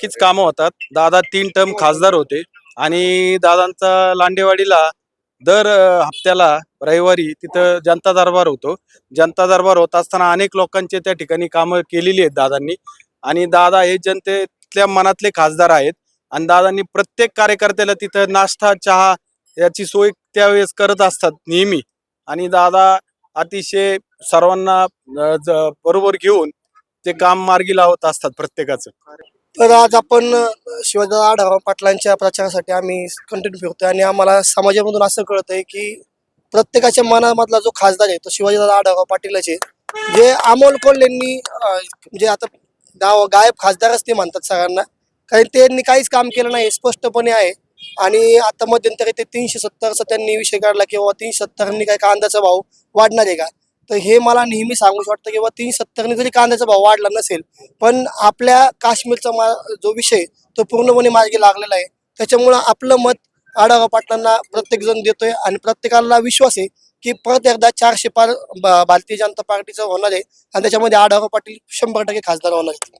नक्कीच कामं होतात. दादा तीन टर्म खासदार होते. आणि दादांचा लांडेवाडीला दर हप्त्याला रविवारी तिथं जनता दरबार होतो. जनता दरबार होत असताना अनेक लोकांचे त्या ठिकाणी कामं केलेली आहेत दादांनी. आणि दादा हे जनतेतल्या मनातले खासदार आहेत. आणि दादांनी प्रत्येक कार्यकर्त्याला तिथं नाश्ता चहा याची सोय त्यावेळेस करत असतात नेहमी. आणि दादा अतिशय सर्वांना बरोबर घेऊन ते काम मार्गी लावत असतात प्रत्येकाचं. तर आज आपण अ, शिवाजीराव आढावा पाटलांच्या प्रचारासाठी आम्ही कंटिन्यू फिरतोय आणि आम्हाला समाजामधून असं कळतंय की प्रत्येकाच्या मनामधला जो खासदार आहे तो शिवाजीराव आढावा पाटीलचे जे अमोल कोल्हेंनी म्हणजे आता गाव गायब खासदारच ते म्हणतात सगळ्यांना. कारण त्यांनी काहीच काम केलं नाही स्पष्टपणे आहे. आणि आता मध्यंतरी ते तीनशे सत्तरचा त्यांनी विषय काढला किंवा तीनशे सत्तरनी काय कांद्याचा भाव वाढणार आहे का? तर हे मला नेहमी सांगूच वाटतं की बाबा तीनशे सत्तरने जरी कांद्याचा भाव वाढला नसेल पण आपल्या काश्मीरचा मा जो विषय तो पूर्णपणे मार्गी लागलेला आहे. त्याच्यामुळं आपलं मत आढावा पाटलांना प्रत्येकजण देतोय आणि प्रत्येकाला विश्वास आहे की परत एकदा चारशे पार भारतीय जनता पार्टीचं होणार आहे आणि त्याच्यामध्ये आढावा पाटील शंभर टक्के खासदार होणार आहेत.